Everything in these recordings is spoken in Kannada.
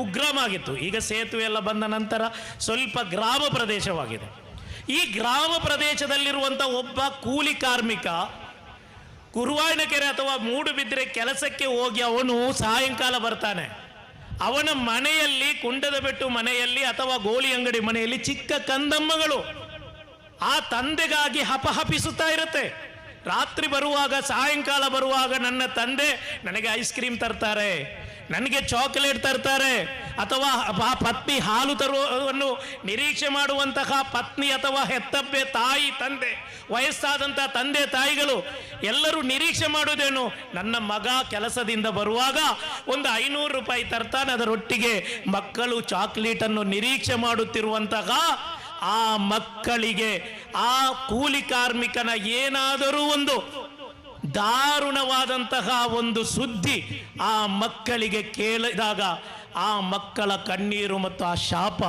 ಕುಗ್ರಾಮ ಆಗಿತ್ತು ಈಗ ಸೇತುವೆ ಎಲ್ಲ ಬಂದ ನಂತರ ಸ್ವಲ್ಪ ಗ್ರಾಮ ಪ್ರದೇಶವಾಗಿದೆ. ಈ ಗ್ರಾಮ ಪ್ರದೇಶದಲ್ಲಿರುವಂಥ ಒಬ್ಬ ಕೂಲಿ ಕಾರ್ಮಿಕ ಕುರುವಾಯನಕೆರೆ ಅಥವಾ ಮೂಡುಬಿದ್ರೆ ಕೆಲಸಕ್ಕೆ ಹೋಗಿ ಅವನು ಸಾಯಂಕಾಲ ಬರ್ತಾನೆ. ಅವನ ಮನೆಯಲ್ಲಿ, ಕುಂಡದ ಬೆಟ್ಟು ಮನೆಯಲ್ಲಿ ಅಥವಾ ಗೋಳಿ ಅಂಗಡಿ ಮನೆಯಲ್ಲಿ ಚಿಕ್ಕ ಕಂದಮ್ಮಗಳು. ಆ ತಂದೆಗಾಗಿ ಹಪಹಪಿಸುತ್ತಾ ಇರುತ್ತೆ. ರಾತ್ರಿ ಬರುವಾಗ, ಸಾಯಂಕಾಲ ಬರುವಾಗ ನನ್ನ ತಂದೆ ನನಗೆ ಐಸ್ ಕ್ರೀಮ್ ತರ್ತಾರೆ. ನನಗೆ ಚಾಕ್ಲೇಟ್ ತರ್ತಾರೆ ಅಥವಾ ಆ ಪತ್ನಿ ಹಾಲು ತರುವನ್ನು ನಿರೀಕ್ಷೆ ಮಾಡುವಂತಹ ಪತ್ನಿ ಅಥವಾ ಹೆತ್ತಬ್ಬೆ ತಾಯಿ, ತಂದೆ ವಯಸ್ಸಾದಂಥ ತಂದೆ, ತಾಯಿಗಳು ಎಲ್ಲರೂ ನಿರೀಕ್ಷೆ ಮಾಡುವುದೇನು? ನನ್ನ ಮಗ ಕೆಲಸದಿಂದ ಬರುವಾಗ ಒಂದು ಐನೂರು ರೂಪಾಯಿ ತರ್ತಾನೆ. ಅದರೊಟ್ಟಿಗೆ ಮಕ್ಕಳು ಚಾಕ್ಲೇಟನ್ನು ನಿರೀಕ್ಷೆ ಮಾಡುತ್ತಿರುವಂತಹ ಆ ಮಕ್ಕಳಿಗೆ, ಆ ಕೂಲಿ ಕಾರ್ಮಿಕನ ಏನಾದರೂ ಒಂದು ದಾರುಣವಾದಂತಹ ಒಂದು ಸುದ್ದಿ ಆ ಮಕ್ಕಳಿಗೆ ಕೇಳಿದಾಗ ಆ ಮಕ್ಕಳ ಕಣ್ಣೀರು ಮತ್ತು ಆ ಶಾಪ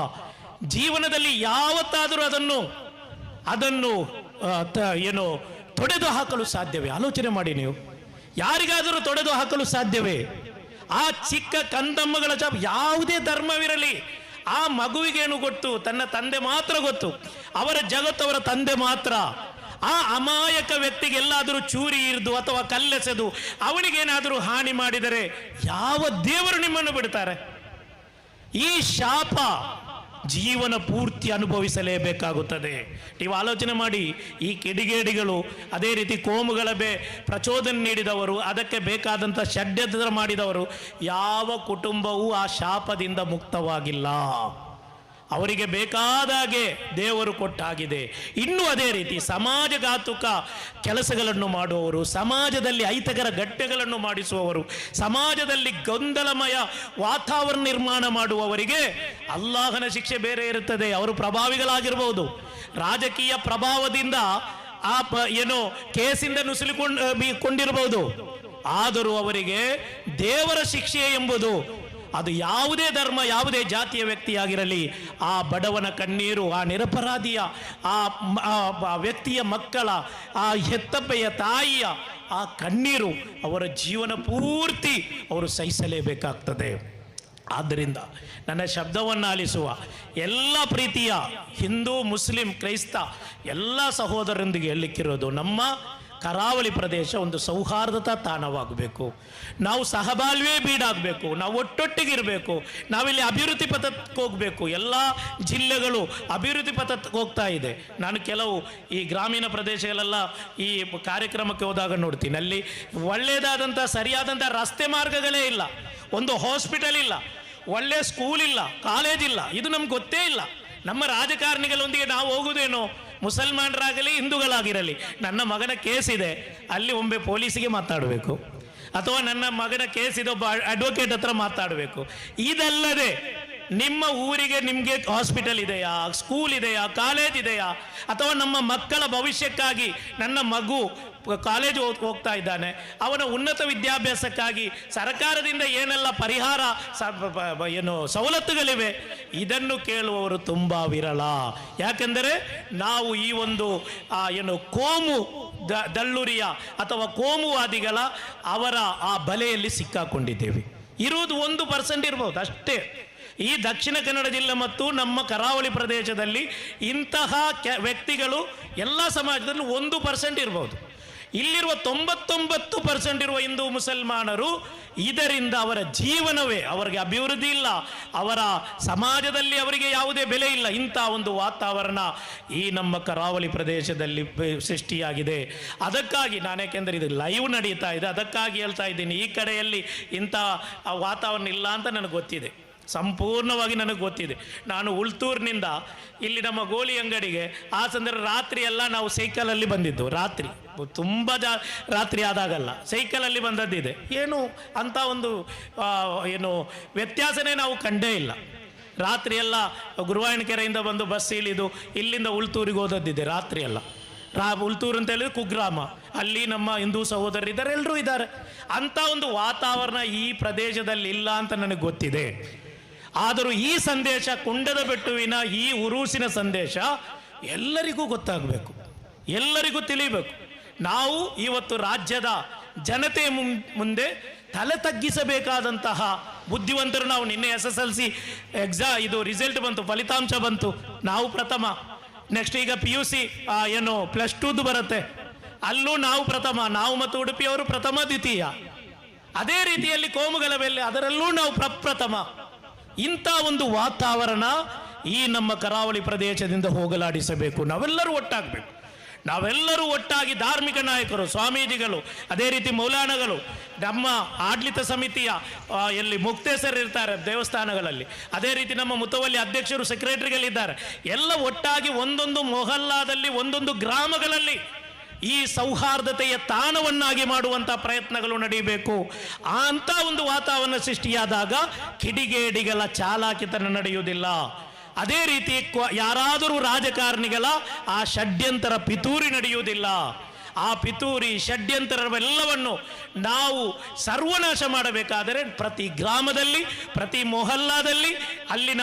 ಜೀವನದಲ್ಲಿ ಯಾವತ್ತಾದರೂ ಅದನ್ನು ಅದನ್ನು ಏನು, ತೊಡೆದು ಹಾಕಲು ಸಾಧ್ಯವೇ? ಆಲೋಚನೆ ಮಾಡಿ ನೀವು. ಯಾರಿಗಾದರೂ ತೊಡೆದು ಹಾಕಲು ಸಾಧ್ಯವೇ? ಆ ಚಿಕ್ಕ ಕಂದಮ್ಮಗಳ ಜಾಬ್ ಯಾವುದೇ ಧರ್ಮವಿರಲಿ, ಆ ಮಗುವಿಗೇನು ಗೊತ್ತು? ತನ್ನ ತಂದೆ ಮಾತ್ರ ಗೊತ್ತು. ಅವರ ಜಗತ್ತು ಅವರ ತಂದೆ ಮಾತ್ರ. ಆ ಅಮಾಯಕ ವ್ಯಕ್ತಿಗೆಲ್ಲಾದರೂ ಚೂರಿ ಇರಿದು ಅಥವಾ ಕಲ್ಲೆಸೆದು ಅವನಿಗೇನಾದರೂ ಹಾನಿ ಮಾಡಿದರೆ ಯಾವ ದೇವರು ನಿಮ್ಮನ್ನು ಬಿಡ್ತಾರೆ? ಈ ಶಾಪ ಜೀವನ ಪೂರ್ತಿ ಅನುಭವಿಸಲೇಬೇಕಾಗುತ್ತದೆ. ನೀವು ಆಲೋಚನೆ ಮಾಡಿ, ಈ ಕಿಡಿಗೇಡಿಗಳು ಅದೇ ರೀತಿ ಕೋಮುಗಳ ಬೇ ಪ್ರಚೋದನೆ ನೀಡಿದವರು, ಅದಕ್ಕೆ ಬೇಕಾದಂಥ ಷಡ್ಯಂತ್ರ ಮಾಡಿದವರು, ಯಾವ ಕುಟುಂಬವೂ ಆ ಶಾಪದಿಂದ ಮುಕ್ತವಾಗಿಲ್ಲ. ಅವರಿಗೆ ಬೇಕಾದಾಗೆ ದೇವರು ಕೊಟ್ಟಾಗಿದೆ. ಇನ್ನೂ ಅದೇ ರೀತಿ ಸಮಾಜಘಾತುಕ ಕೆಲಸಗಳನ್ನು ಮಾಡುವವರು, ಸಮಾಜದಲ್ಲಿ ಅಹಿತಕರ ಗಟ್ಟೆಗಳನ್ನು ಮಾಡಿಸುವವರು, ಸಮಾಜದಲ್ಲಿ ಗೊಂದಲಮಯ ವಾತಾವರಣ ನಿರ್ಮಾಣ ಮಾಡುವವರಿಗೆ ಅಲ್ಲಾಹನ ಶಿಕ್ಷೆ ಬೇರೆ ಇರುತ್ತದೆ. ಅವರು ಪ್ರಭಾವಿಗಳಾಗಿರ್ಬೋದು. ರಾಜಕೀಯ ಪ್ರಭಾವದಿಂದ ಆ ಪ, ಏನೋ ಕೇಸಿಂದ ನುಸುಲಿಕೊಂಡು ಕೊಂಡಿರಬಹುದು ಆದರೂ ಅವರಿಗೆ ದೇವರ ಶಿಕ್ಷೆ ಎಂಬುದು ಅದು ಯಾವುದೇ ಧರ್ಮ, ಯಾವುದೇ ಜಾತಿಯ ವ್ಯಕ್ತಿಯಾಗಿರಲಿ, ಆ ಬಡವನ ಕಣ್ಣೀರು, ಆ ನಿರಪರಾಧಿಯ, ಆ ವ್ಯಕ್ತಿಯ ಮಕ್ಕಳ, ಆ ಹೆತ್ತಪ್ಪೆಯ ತಾಯಿಯ ಆ ಕಣ್ಣೀರು ಅವರ ಜೀವನ ಪೂರ್ತಿ ಅವರು ಸಹಿಸಲೇಬೇಕಾಗ್ತದೆ. ಆದ್ದರಿಂದ ನನ್ನ ಶಬ್ದವನ್ನು ಆಲಿಸುವ ಎಲ್ಲ ಪ್ರೀತಿಯ ಹಿಂದೂ, ಮುಸ್ಲಿಂ, ಕ್ರೈಸ್ತ ಎಲ್ಲ ಸಹೋದರರೊಂದಿಗೆ ಹೇಳಲಿಕ್ಕಿರೋದು ನಮ್ಮ ಕರಾವಳಿ ಪ್ರದೇಶ ಒಂದು ಸೌಹಾರ್ದತಾ ತಾಣವಾಗಬೇಕು. ನಾವು ಸಹಬಾಳ್ವೆ ಬೀಡಾಗಬೇಕು, ನಾವು ಒಟ್ಟೊಟ್ಟಿಗಿರಬೇಕು, ನಾವಿಲ್ಲಿ ಅಭಿವೃದ್ಧಿ ಪಥಕ್ಕೆ ಹೋಗಬೇಕು. ಎಲ್ಲ ಜಿಲ್ಲೆಗಳು ಅಭಿವೃದ್ಧಿ ಪಥಕ್ಕೆ ಹೋಗ್ತಾ ಇದೆ. ನಾನು ಕೆಲವು ಈ ಗ್ರಾಮೀಣ ಪ್ರದೇಶಗಳೆಲ್ಲ ಈ ಕಾರ್ಯಕ್ರಮಕ್ಕೆ ಹೋದಾಗ ನೋಡ್ತೀನಿ. ಅಲ್ಲಿ ಒಳ್ಳೆಯದಾದಂಥ ಸರಿಯಾದಂಥ ರಸ್ತೆ ಮಾರ್ಗಗಳೇ ಇಲ್ಲ. ಒಂದು ಹಾಸ್ಪಿಟಲ್ ಇಲ್ಲ. ಒಳ್ಳೆ ಸ್ಕೂಲ್ ಇಲ್ಲ. ಕಾಲೇಜ್ ಇಲ್ಲ. ಇದು ನಮ್ಗೆ ಗೊತ್ತೇ ಇಲ್ಲ. ನಮ್ಮ ರಾಜಕಾರಣಿಗಳೊಂದಿಗೆ ನಾವು ಹೋಗುವುದೇನೋ? ಮುಸಲ್ಮಾನರಾಗಲಿ, ಹಿಂದೂಗಳಾಗಿರಲಿ, ನನ್ನ ಮಗನ ಕೇಸ್ ಇದೆ. ಅಲ್ಲಿ ಒಮ್ಮೆ ಪೊಲೀಸಿಗೆ ಮಾತಾಡಬೇಕು. ಅಥವಾ ನನ್ನ ಮಗನ ಕೇಸ್ ಇದೆ, ಒಬ್ಬ ಅಡ್ವೊಕೇಟ್ ಹತ್ರ ಮಾತಾಡಬೇಕು. ಇದಲ್ಲದೆ ನಿಮ್ಮ ಊರಿಗೆ ನಿಮಗೆ ಹಾಸ್ಪಿಟಲ್ ಇದೆಯಾ? ಸ್ಕೂಲ್ ಇದೆಯಾ? ಕಾಲೇಜ್ ಇದೆಯಾ? ಅಥವಾ ನಮ್ಮ ಮಕ್ಕಳ ಭವಿಷ್ಯಕ್ಕಾಗಿ ನನ್ನ ಮಗು ಕಾಲೇಜ್ ಹೋಗ್ತಾ ಇದ್ದಾನೆ. ಅವನ ಉನ್ನತ ವಿದ್ಯಾಭ್ಯಾಸಕ್ಕಾಗಿ ಸರ್ಕಾರದಿಂದ ಏನೆಲ್ಲ ಪರಿಹಾರ ಏನು ಸವಲತ್ತುಗಳಿವೆ? ಇದನ್ನು ಕೇಳುವವರು ತುಂಬ ವಿರಳ. ಯಾಕೆಂದರೆ ನಾವು ಈ ಒಂದು ಏನು ಕೋಮು ದಳ್ಳುರಿಯ ಅಥವಾ ಕೋಮುವಾದಿಗಳ ಅವರ ಆ ಬಲೆಯಲ್ಲಿ ಸಿಕ್ಕಾಕೊಂಡಿದ್ದೇವೆ. ಇರುವುದು ಒಂದು ಪರ್ಸೆಂಟ್ ಇರ್ಬೋದು, ಅಷ್ಟೇ. ಈ ದಕ್ಷಿಣ ಕನ್ನಡ ಜಿಲ್ಲೆ ಮತ್ತು ನಮ್ಮ ಕರಾವಳಿ ಪ್ರದೇಶದಲ್ಲಿ ಇಂತಹ ಕೆ ವ್ಯಕ್ತಿಗಳು ಎಲ್ಲ ಸಮಾಜದಲ್ಲಿ ಒಂದು ಪರ್ಸೆಂಟ್ ಇರ್ಬೋದು. ಇಲ್ಲಿರುವ ತೊಂಬತ್ತೊಂಬತ್ತು ಪರ್ಸೆಂಟ್ ಇರುವ ಹಿಂದೂ ಮುಸಲ್ಮಾನರು ಇದರಿಂದ ಅವರ ಜೀವನವೇ ಅವರಿಗೆ ಅಭಿವೃದ್ಧಿ ಇಲ್ಲ. ಅವರ ಸಮಾಜದಲ್ಲಿ ಅವರಿಗೆ ಯಾವುದೇ ಬೆಲೆ ಇಲ್ಲ. ಇಂಥ ಒಂದು ವಾತಾವರಣ ಈ ನಮ್ಮ ಕರಾವಳಿ ಪ್ರದೇಶದಲ್ಲಿ ಸೃಷ್ಟಿಯಾಗಿದೆ. ಅದಕ್ಕಾಗಿ ನಾನು ಯಾಕೆಂದರೆ ಇದು ಲೈವ್ ನಡೀತಾ ಇದೆ. ಅದಕ್ಕಾಗಿ ಹೇಳ್ತಾ ಇದ್ದೀನಿ. ಈ ಕಡೆಯಲ್ಲಿ ಇಂಥ ವಾತಾವರಣ ಇಲ್ಲ ಅಂತ ನನಗೆ ಗೊತ್ತಿದೆ. ಸಂಪೂರ್ಣವಾಗಿ ನನಗೆ ಗೊತ್ತಿದೆ. ನಾನು ಉಳ್ತೂರಿನಿಂದ ಇಲ್ಲಿ ನಮ್ಮ ಗೋಲಿ ಅಂಗಡಿಗೆ ಆ ಸಂದರ್ಭ ರಾತ್ರಿ ಎಲ್ಲ ನಾವು ಸೈಕಲಲ್ಲಿ ಬಂದಿದ್ದು, ರಾತ್ರಿ. ತುಂಬ ಜಾ, ರಾತ್ರಿ ಆದಾಗಲ್ಲ. ಸೈಕಲಲ್ಲಿ ಬಂದದ್ದಿದೆ. ಏನು ಅಂತ ಒಂದು ಏನು ವ್ಯತ್ಯಾಸನೇ ನಾವು ಕಂಡೇ ಇಲ್ಲ. ರಾತ್ರಿ ಎಲ್ಲ ಗುರುವಾಯಣಕೆರೆಯಿಂದ ಬಂದು ಬಸ್ ಇಳಿದು ಇಲ್ಲಿಂದ ಉಳ್ತೂರಿಗೆ ಹೋದದ್ದಿದೆ, ರಾತ್ರಿ ಎಲ್ಲ. ರಾ, ಉಳ್ತೂರು ಅಂತ ಹೇಳಿದ್ರೆ ಕುಗ್ರಾಮ. ಅಲ್ಲಿ ನಮ್ಮ ಹಿಂದೂ ಸಹೋದರರಿದ್ದಾರೆ ಎಲ್ಲರೂ ಇದ್ದಾರೆ. ಅಂಥ ಒಂದು ವಾತಾವರಣ ಈ ಪ್ರದೇಶದಲ್ಲಿ ಇಲ್ಲ ಅಂತ ನನಗೆ ಗೊತ್ತಿದೆ. ಆದರೂ ಈ ಸಂದೇಶ ಕುಂಡದ ಬೆಟ್ಟುವಿನ ಈ ಉರುಸಿನ ಸಂದೇಶ ಎಲ್ಲರಿಗೂ ಗೊತ್ತಾಗಬೇಕು. ಎಲ್ಲರಿಗೂ ತಿಳಿಬೇಕು. ನಾವು ಇವತ್ತು ರಾಜ್ಯದ ಜನತೆ ಮುಂದೆ ತಲೆ ತಗ್ಗಿಸಬೇಕಾದಂತಹ ಬುದ್ಧಿವಂತರು ನಾವು ನಿನ್ನೆ ಎಸ್ ಎಸ್ ಎಲ್ ಸಿ ಎಕ್ಸಾ, ಇದು ರಿಸಲ್ಟ್ ಬಂತು, ಫಲಿತಾಂಶ ಬಂತು. ನಾವು ಪ್ರಥಮ. ನೆಕ್ಸ್ಟ್ ಈಗ ಪಿ ಯು ಸಿ ಏನು, ಪ್ಲಸ್ ಟೂದು ಬರುತ್ತೆ. ಅಲ್ಲೂ ನಾವು ಪ್ರಥಮ. ನಾವು ಮತ್ತು ಉಡುಪಿಯವರು ಪ್ರಥಮ, ದ್ವಿತೀಯ. ಅದೇ ರೀತಿಯಲ್ಲಿ ಕೋಮುಗಳ ಮೇಲೆ ಅದರಲ್ಲೂ ನಾವು ಪ್ರಪ್ರಥಮ ಇಂಥ ಒಂದು ವಾತಾವರಣ ಈ ನಮ್ಮ ಕರಾವಳಿ ಪ್ರದೇಶದಿಂದ ಹೋಗಲಾಡಿಸಬೇಕು. ನಾವೆಲ್ಲರೂ ಒಟ್ಟಾಗಬೇಕು. ನಾವೆಲ್ಲರೂ ಒಟ್ಟಾಗಿ ಧಾರ್ಮಿಕ ನಾಯಕರು, ಸ್ವಾಮೀಜಿಗಳು, ಅದೇ ರೀತಿ ಮೌಲಾನಗಳು, ನಮ್ಮ ಆಡಳಿತ ಸಮಿತಿಯ ಎಲ್ಲಿ ಮುಕ್ತೇಸರು ಇರ್ತಾರೆ ದೇವಸ್ಥಾನಗಳಲ್ಲಿ, ಅದೇ ರೀತಿ ನಮ್ಮ ಮುತವಲ್ಲಿ ಅಧ್ಯಕ್ಷರು ಸೆಕ್ರೆಟರಿಗಳಿದ್ದಾರೆ ಎಲ್ಲ ಒಟ್ಟಾಗಿ ಒಂದೊಂದು ಮೊಹಲ್ಲಾದಲ್ಲಿ, ಒಂದೊಂದು ಗ್ರಾಮಗಳಲ್ಲಿ ಈ ಸೌಹಾರ್ದತೆಯ ತಾಣವನ್ನಾಗಿ ಮಾಡುವಂಥ ಪ್ರಯತ್ನಗಳು ನಡೀಬೇಕು. ಆ ಅಂತ ಒಂದು ವಾತಾವರಣ ಸೃಷ್ಟಿಯಾದಾಗ ಕಿಡಿಗೇಡಿಗಳ ಚಾಲಾಕಿತನ ನಡೆಯುವುದಿಲ್ಲ. ಅದೇ ರೀತಿ ಯಾರಾದರೂ ರಾಜಕಾರಣಿಗಳ ಆ ಷಡ್ಯಂತರ ಪಿತೂರಿ ನಡೆಯುವುದಿಲ್ಲ. ಆ ಪಿತೂರಿ ಷಡ್ಯಂತರವೆಲ್ಲವನ್ನು ನಾವು ಸರ್ವನಾಶ ಮಾಡಬೇಕಾದರೆ ಪ್ರತಿ ಗ್ರಾಮದಲ್ಲಿ, ಪ್ರತಿ ಮೊಹಲ್ಲಾದಲ್ಲಿ, ಅಲ್ಲಿನ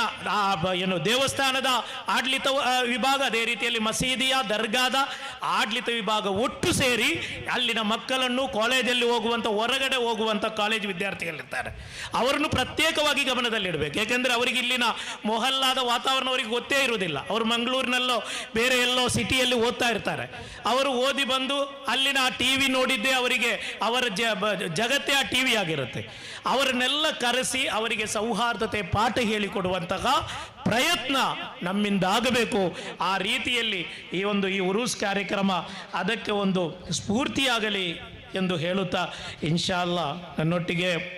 ಏನು, ದೇವಸ್ಥಾನದ ಆಡಳಿತ ವಿಭಾಗ, ಅದೇ ರೀತಿಯಲ್ಲಿ ಮಸೀದಿಯ, ದರ್ಗಾದ ಆಡಳಿತ ವಿಭಾಗ ಒಟ್ಟು ಸೇರಿ ಅಲ್ಲಿನ ಮಕ್ಕಳನ್ನು ಕಾಲೇಜಲ್ಲಿ ಹೋಗುವಂಥ, ಹೊರಗಡೆ ಹೋಗುವಂಥ ಕಾಲೇಜ್ ವಿದ್ಯಾರ್ಥಿಗಳಿರ್ತಾರೆ. ಅವರನ್ನು ಪ್ರತ್ಯೇಕವಾಗಿ ಗಮನದಲ್ಲಿಡಬೇಕು. ಯಾಕೆಂದರೆ ಅವರಿಗೆ ಇಲ್ಲಿನ ಮೊಹಲ್ಲಾದ ವಾತಾವರಣ ಅವರಿಗೆ ಗೊತ್ತೇ ಇರುವುದಿಲ್ಲ. ಅವರು ಮಂಗಳೂರಿನಲ್ಲೋ, ಬೇರೆ ಎಲ್ಲೋ ಸಿಟಿಯಲ್ಲಿ ಓದ್ತಾ ಇರ್ತಾರೆ. ಅವರು ಓದಿ ಬಂದು ಅಲ್ಲಿನ ಆ ಟಿ ವಿ ನೋಡಿದ್ದೇ ಅವರಿಗೆ ಅವರ ಜ ಜಗತ್ತೇ ಆ ಟಿ ವಿ ಆಗಿರುತ್ತೆ. ಅವರನ್ನೆಲ್ಲ ಕರೆಸಿ ಅವರಿಗೆ ಸೌಹಾರ್ದತೆ ಪಾಠ ಹೇಳಿಕೊಡುವಂತಹ ಪ್ರಯತ್ನ ನಮ್ಮಿಂದ ಆಗಬೇಕು. ಆ ರೀತಿಯಲ್ಲಿ ಈ ಒಂದು ಈ ಉರೂಸ್ ಕಾರ್ಯಕ್ರಮ ಅದಕ್ಕೆ ಒಂದು ಸ್ಫೂರ್ತಿಯಾಗಲಿ ಎಂದು ಹೇಳುತ್ತಾ ಇನ್ಶಾ ಅಲ್ಲಾ ನನ್ನೊಟ್ಟಿಗೆ